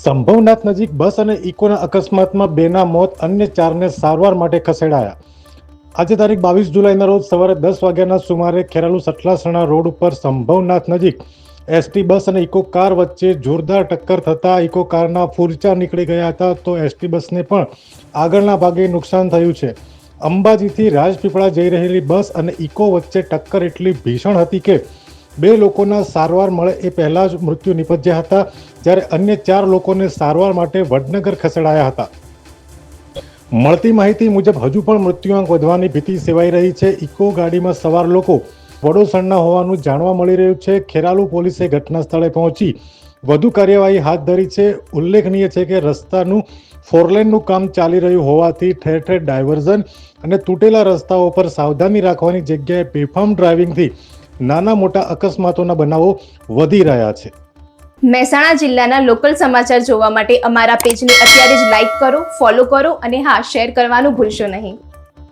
સંભવનાથ નજીક બસ અને ઇકોના અકસ્માતમાં બેના મોત અન્ય ચારને સારવાર માટે ખસેડાયા. આજે તારીખ બાવીસ જુલાઈના રોજ સવારે દસ વાગ્યાના સુમારે ખેરાલુ સટલાસણા રોડ ઉપર સંભવનાથ નજીક એસટી બસ અને ઇકો કાર વચ્ચે જોરદાર ટક્કર થતાં ઇકો કારના ફૂરચા નીકળી ગયા હતા તો એસટી બસને પણ આગળના ભાગે નુકસાન થયું છે. અંબાજીથી રાજપીપળા જઈ રહેલી બસ અને ઇકો વચ્ચે ટક્કર એટલી ભીષણ હતી કે બે લોકોના સારવાર મળે એ પહેલા જ મૃત્યુ નિપજ્યા હતા, જ્યારે અન્ય ચાર લોકોને સારવાર માટે વડનગર ખસેડાયા હતા. મળતી માહિતી મુજબ હજુ પણ મૃત્યુઆંક વધવાની ભીતિ સેવાઈ રહી છે. ઇકો ગાડીમાં સવાર લોકો વડોસણના હોવાનું જાણવા મળી રહ્યું છે. ખેરાલુ પોલીસે ઘટના સ્થળે પહોંચી વધુ કાર્યવાહી હાથ ધરી છે. ઉલ્લેખનીય છે કે રસ્તાનું ફોરલેનનું કામ ચાલી રહ્યું હોવાથી ઠેર ઠેર ડાયવર્ઝન અને તૂટેલા રસ્તાઓ પર સાવધાની રાખવાની જગ્યાએ બેફામ ડ્રાઇવિંગથી નાના મોટા અકસ્માતોના બનાવો વધી રહ્યા છે. મહેસાણા જિલ્લાના લોકલ સમાચાર જોવા માટે અમારા પેજને અત્યારે જ લાઈક કરો ફોલો કરો અને હા શેર કરવાનું ભૂલશો નહીં.